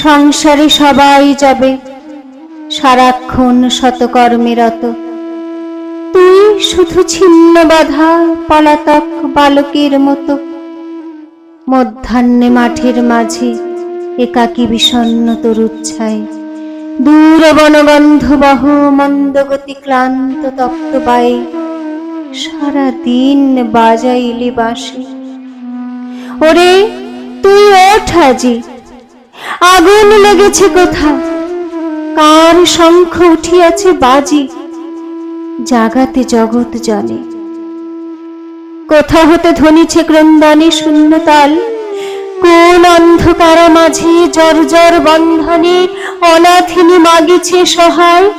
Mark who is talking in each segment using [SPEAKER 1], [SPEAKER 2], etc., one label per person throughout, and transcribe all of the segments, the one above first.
[SPEAKER 1] সংসারে সবাই যাবে। সারাক্ষণ শতকর্মে রত তুই শুধু ছিন্ন বাধা, পলাতক বালকের মতো। মধ্যাহ্নে মাঠের মাঝে একাকী বিষণ্ন তরুচ্ছায়। দূর বনগন্ধ বহ, মন্দগতি ক্লান্ত তপ্ত পায়ে। সারা দিন বাজাইলি বাসি ওরে, তুই ওঠ আজি। আগুন লেগেছে কোথা কার শঙ্খ উঠিয়াছে বাজি? জাগাতে জগৎ জলে কোথা হতে ধ্বনিছে ক্রন্দানে শূন্যতাল। কোন অন্ধকার মাঝে জর্জর বন্ধনে অনাথিনী মাগিছে সহায়।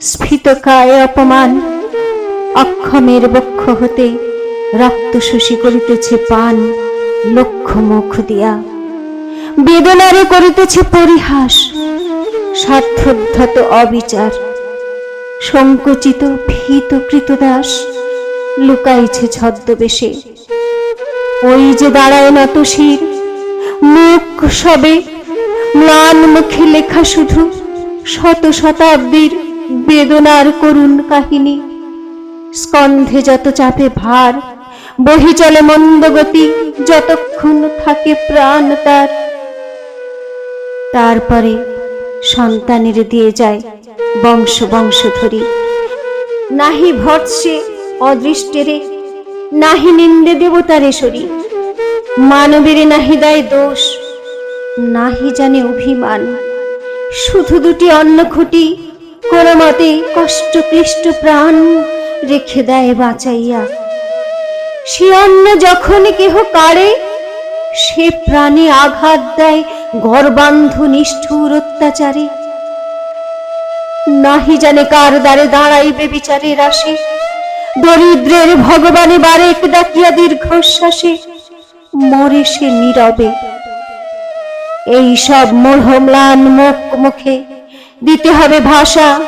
[SPEAKER 1] স্ফীত কায় অপমান, অক্ষমের বক্ষ হতে রক্ত শোষী করিতেছে পান লক্ষ মুখ দিয়া। বেদনারে করিতেছে পরিহাস স্বার্থোদ্ধত অবিচার। সংকুচিত ভীত কৃতদাস লুকাইছে ছদ্মবেশে। ওই যে দাঁড়ায় নত শির মুখ সবে, ম্লান মুখে লেখা শুধু শত শতাব্দীর বেদনার করুণ কাহিনী। স্কন্ধে যত চাপে ভার বহি চলে মন্দগতি, যতক্ষণ থাকে প্রাণ তার। তারপরে সন্তানের দিয়ে যায় বংশ বংশ ধরি। নাহি ভৎসে অদৃষ্টেরে, নাহি নিন্দে দেবতারে সরি মানবেরে নাহি দেয় দোষ, নাহি জানে অভিমান। শুধু দুটি অন্ন খুঁটি, কোনো মতে কষ্ট ক্লিষ্ট প্রাণ রেখে দেয় বাঁচাইয়া। সে অন্ন যখন কেহ কাড়ে সে প্রাণে আঘাত দেয় গর্বান্ধ নিষ্ঠুর অত্যাচারে। নাহি জানে কার দ্বারে দাঁড়াইবে বিচারের আসে দরিদ্রের ভগবানে বারেক ডাকিয়া দীর্ঘশ্বাসে মরে সে নীরবে। এই সব মোহম্লান মুখ মুখে দিতে হবে ভাষা।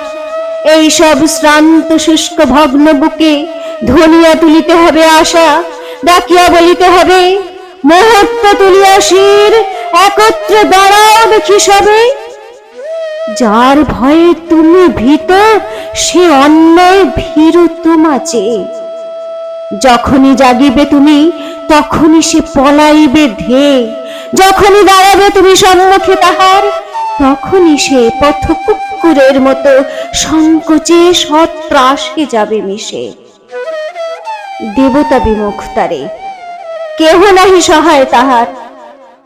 [SPEAKER 1] এই সব শ্রান্ত শুষ্ক ভগ্ন বুকে ধনিয়া তুলিতে হবে আশা। ডাকিয়া বলিতে হবে মুহূর্ত তুলিয়া শির, একত্রে দাঁড়াও দেখি সবে। যার ভয়ে তুমি ভীত, সে অন্যায় ভীরু তোমাচে যখনই জাগিবে তুমি, তখনই সে পলাইবে ধে। যখনই দাঁড়াবে তুমি সম্মুখে তাহার, তখনই সে পথ কুকুরের মতো সংকোচে সত্রাসে যাবে মিশে। দেবতা বিমুখ তারে কেহ নাহি সহায় তাহার।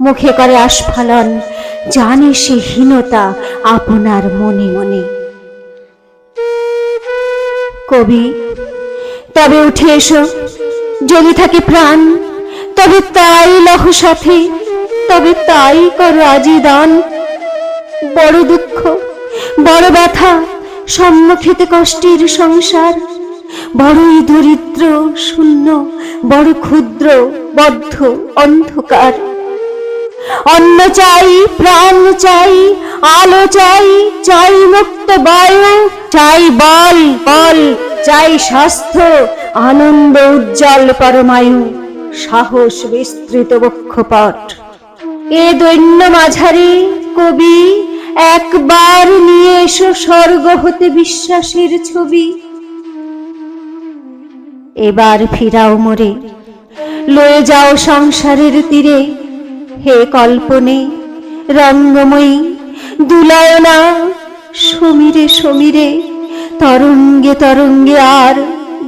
[SPEAKER 1] মুখে করে আস্ফালন, জানে সে হীনতা আপনার মনে মনে। কবি, তবে উঠে এসো, যদি থাকে প্রাণ, তবে তাই লহ সাথে, তবে তাই করো আজি দান বড় দুঃখ, বড় ব্যথা, সম্মুখেতে কষ্টের সংসার বড়ই দরিদ্র, শূন্য, বড় ক্ষুদ্র, বদ্ধ, অন্ধকার। অন্ন চাই, প্রাণ চাই, আলো চাই চাই মুক্ত বায়ু, চাই বল বল, চাই স্বাস্থ্য, আনন্দ উজ্জ্বল পরমায়ু, সাহস বিস্তৃত বক্ষপট। এ দৈন্য মাঝারি কবি, একবার নিয়ে এসো স্বর্গ হতে বিশ্বাসের ছবি। এবার ফিরাও মোরে। লয়ে যাও সংসারের তীরে। হে কল্পনে, রঙ্গময়ী, দুলায়না, সমীরে সমীরে, তরঙ্গে তরঙ্গে আর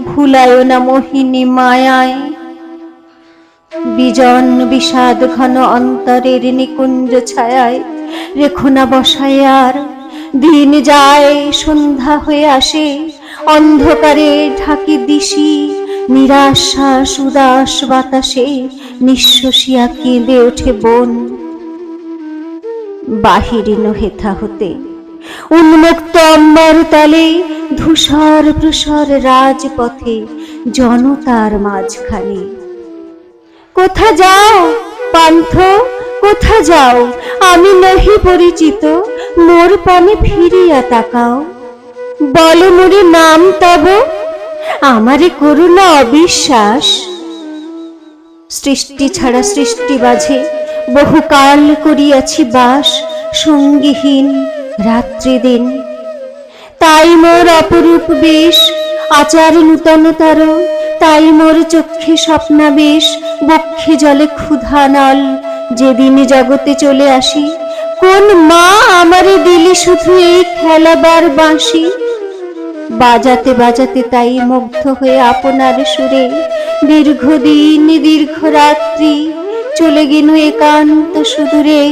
[SPEAKER 1] ভুলায় না মোহিনী মায়ায়। বিজন বিষাদ ঘন অন্তরের নিকুঞ্জ ছায়ায়, রেখো না বসায় আর। দিন যায়, সন্ধ্যা হয়ে আসে, অন্ধকারে ঢাকি দিশি। নিরাশ্বাস উদাস বাতাসে নিঃশ্বাসিয়া কেঁদে ওঠে বন। বাহিরিন হেথা হতে। উন্মুক্ত অম্বর তলে ধূসর প্রসর রাজপথে জনতার মাঝখানে। কোথা যাও পান্থ, কোথা যাও? আমি নহি পরিচিত, মোর পানে ফিরিয়া তাকাও। বল নাম তব আমারে করুণা অবিশ্বাস। সৃষ্টি ছাড়া সৃষ্টি বাঝে বহুকাল করিয়াছি বাস, সঙ্গীহীন রাত্রি দিন। তাই মোর অপরূপ বেশ, আচার নূতনতর তাই মোর চক্ষে স্বপ্নাবেশ, বক্ষে জলে ক্ষুধা নল। যেদিন জগতে চলে আসি, কোন মা আমারে দিলি শুধু এই খেলাবার বাঁশি? বাজাতে বাজাতে তাই মুগ্ধ হয়ে আপনার সুরে দীর্ঘদিন, দীর্ঘ রাত্রি চলে গেনু একান্ত সুদূরে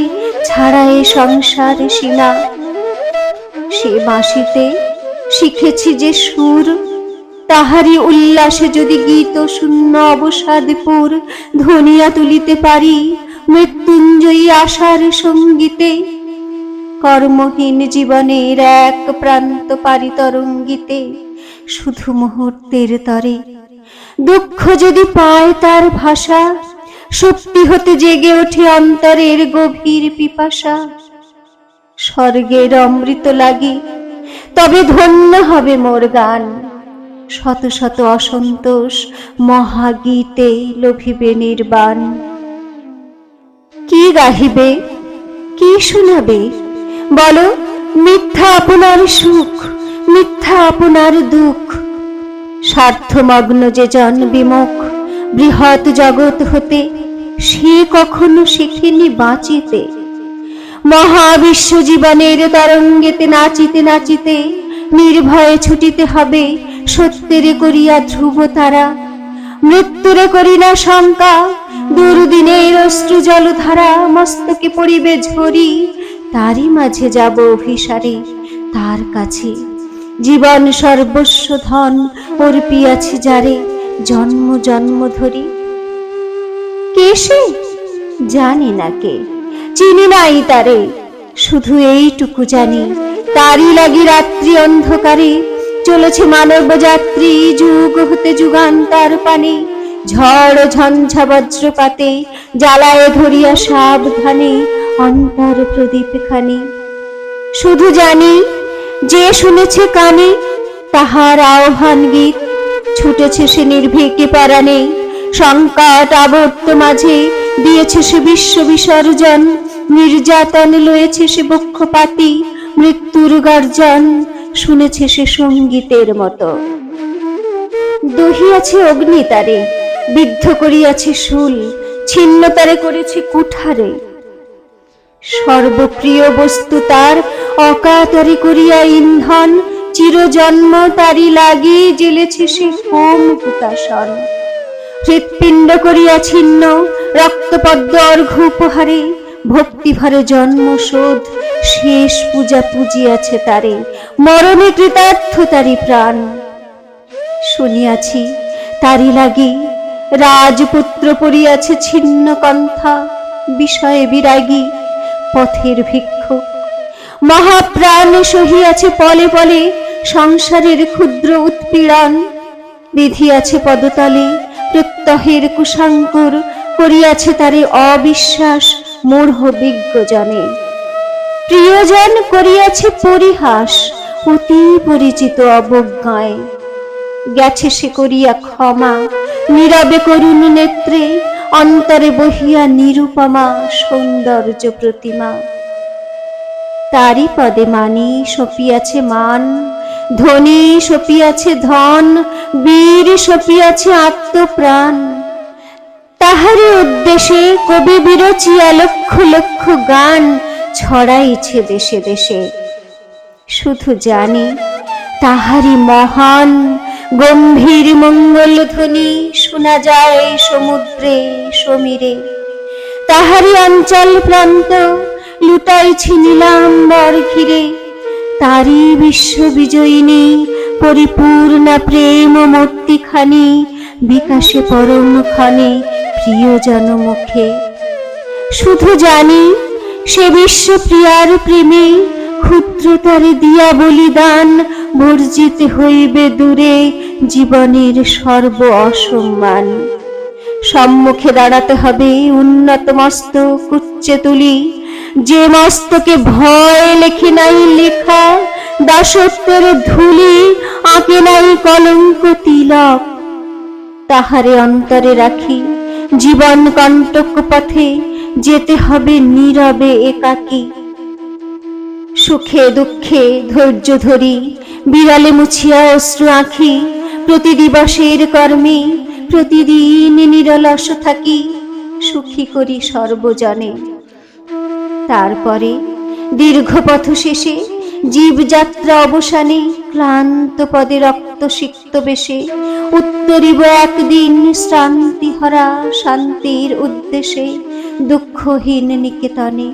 [SPEAKER 1] এ সংসার সীমা। সে বাঁশিতে শিখেছি যে সুর তাহারি উল্লাসে যদি গীত শূন্য অবসাদপুর ধনিয়া তুলিতে পারি, মৃত্যুঞ্জয়ী আশার সঙ্গীতে কর্মহীন জীবনের এক প্রান্ত পারি তরঙ্গিতে শুধু মুহূর্তের তরে। দুঃখ যদি পায় তার ভাষা, সত্যি হতে জেগে ওঠে অন্তরের গভীর পিপাসা। স্বর্গের অমৃত লাগে, তবে ধন্য হবে মোর গান। শত শত অসন্তোষ মহাগীতে লভিবে নির্বাণ। কি গাহিবে, কি শোনাবে? বলো, মিথ্যা আপনার সুখ, মিথ্যা আপনার দুঃখ। স্বার্থমগ্ন যে জন বিমুখ, বৃহৎ জগৎ হতে সে কখনো শিখেনি বাঁচিতে। মহাবিশ্ব জীবনের তরঙ্গেতে নাচিতে নাচিতে, নির্ভয়ে ছুটিতে হবে সত্যেরে করিয়া ধ্রুব তারা। মৃত্যুরে করি না শঙ্কা, দুর্দিনের অশ্রু জলধারা মস্তকে পড়িবে ঝরি। তারই মাঝে যাব অভিসারে। তার কাছে জীবন সর্বস্ব ধন অর্পিয়াছি যারে জন্ম জন্ম ধরি। কে সে? জানি না কে। চিনি নাই তারে। শুধু এইটুকু জানি। তারই লাগি রাত্রি অন্ধকারে। চলেছে মানব যাত্রী যুগ হতে যুগান্তার পানে। ঝড় ঝঞ্ঝা বজ্রপাতে জ্বালায় ধরিয়া সাবধানে। অন্তর প্রদীপ খানি। শুধু জানি, যে শুনেছে কানে, তাহার আহ্বান গীত। ছুটেছে সে নির্ভীকে পারানে সংকট আবর্ত মাঝে। দিয়েছে সে বিশ্ব বিসর্জন, নির্যাতন লয়েছে সে বক্ষপাতি, মৃত্যুর গর্জন। শুনেছে সে সঙ্গীতের মতো। দহিয়াছে অগ্নি তারে, বিদ্ধ করিয়াছে শুল, ছিন্ন তারে করেছে কুঠারে। সর্বপ্রিয় বস্তু তার, অকাতরে করিয়া ইন্ধন, চিরজন্ম তারি লাগি জেলেছে সে হোম হুতাসন হৃৎপিণ্ড করিয়া ছিন্ন, রক্তপদ্ম অর্ঘ উপহারে, ভক্তিভরে জন্ম শোধ, শেষ পূজা পুজিয়াছে তারে, মরণে কৃতার্থ তারি প্রাণ। শুনিয়াছি তারি লাগি রাজপুত্র পড়িয়াছে ছিন্ন কন্থা, বিষয়ে বিরাগী পথের ভিক্ষুক। মহাপ্রাণ সহিয়াছে পলে পলে সংসারের ক্ষুদ্র উৎপীড়ন। বিধিয়াছে পদতলে, প্রত্যহের কুশাঙ্কুর করিয়াছে তারে অবিশ্বাস মূঢ় বিজ্ঞজনে। প্রিয়জন করিয়াছে পরিহাস, অতি পরিচিত অবজ্ঞায়। গেছে সে করিয়া ক্ষমা, নীরবে করুণ নেত্রে অন্তরে বহিয়া নিরুপমা সৌন্দর্য প্রতিমা। তারি পদে মানি সপিয়াছে মান, ধনী সপিয়াছে ধন, বীর সপিয়াছে আত্মপ্রাণ। তাহারই উদ্দেশ্যে কবি বিরচিয়া লক্ষ লক্ষ গান ছড়াইছে দেশে দেশে। শুধু জানি তাহারি মহান গম্ভীর মঙ্গল ধ্বনি শোনা যায় সমুদ্রে, সমীরে। তাহারি অঞ্চল প্রান্ত, লুটাইছি নীলাম্বর ঘিরে। তারি বিশ্ব বিজয়িনী, পরিপূর্ণা প্রেম মূর্তিখানি, বিকাশে পরম খানে প্রিয়জন মুখে। শুধু জানি, সে বিশ্ব প্রিয়ার প্রেমে ক্ষুদ্রতারে দিয়া বলিদান বর্জিত হইবে দূরে জীবনের সর্ব অসম্মান। সম্মুখে দাঁড়াতে হবে উন্নত মস্তক, উচ্চে তুলি। যে মস্তকে ভয় লেখে নাই লেখা, দাসত্বের ধুলি আঁকে নাই কলঙ্ক তিলক। তাহারে অন্তরে রাখি জীবন কণ্টক পথে, যেতে হবে নীরবে একাকী। সুখে দুঃখে ধৈর্য ধরি বিড়ালে মুছিয়া অশ্রু আঁখি, প্রতি দিবসের কর্মে, প্রতিদিন নিরলস থাকি, সুখী করি সর্বজনে। তারপরে দীর্ঘ পথ শেষে, জীবযাত্রা অবসানে, ক্লান্ত পদে রক্ত সিক্ত বেশে, উত্তরিব একদিন শ্রান্তি হরা শান্তির উদ্দেশ্যে, দুঃখহীন নিকেতনে,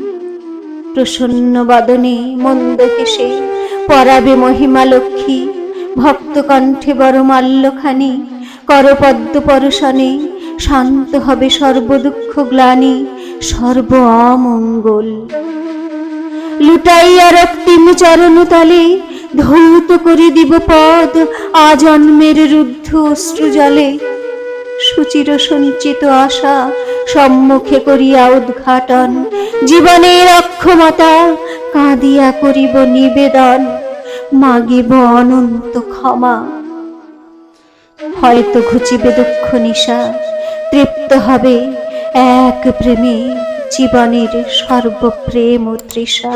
[SPEAKER 1] প্রসন্ন বদনে মন্দ হেসে পরাবে মহিমা লক্ষ্মী। ভক্ত কণ্ঠে বড় মাল্যখানি করপদ্ম পরশনে শান্ত হবে সর্বদুঃখ গ্লানি। সর্ব অমঙ্গল। লুটাইয়া রক্তিম চরণ তলে ধৌত করে দিব পদ আজন্মের রুদ্ধ অশ্রু জলে। সুচির সঞ্চিত আশা সম্মুখে করিয়া উদ্ঘাটন। জীবনের অক্ষমতা কাঁদিয়া করিব নিবেদন, মাগিব অনন্ত ক্ষমা। হয়তো ঘুচিবে দুঃখ নিশা, তৃপ্ত হবে এক প্রেমে জীবনের সর্বপ্রেম ও তৃষা।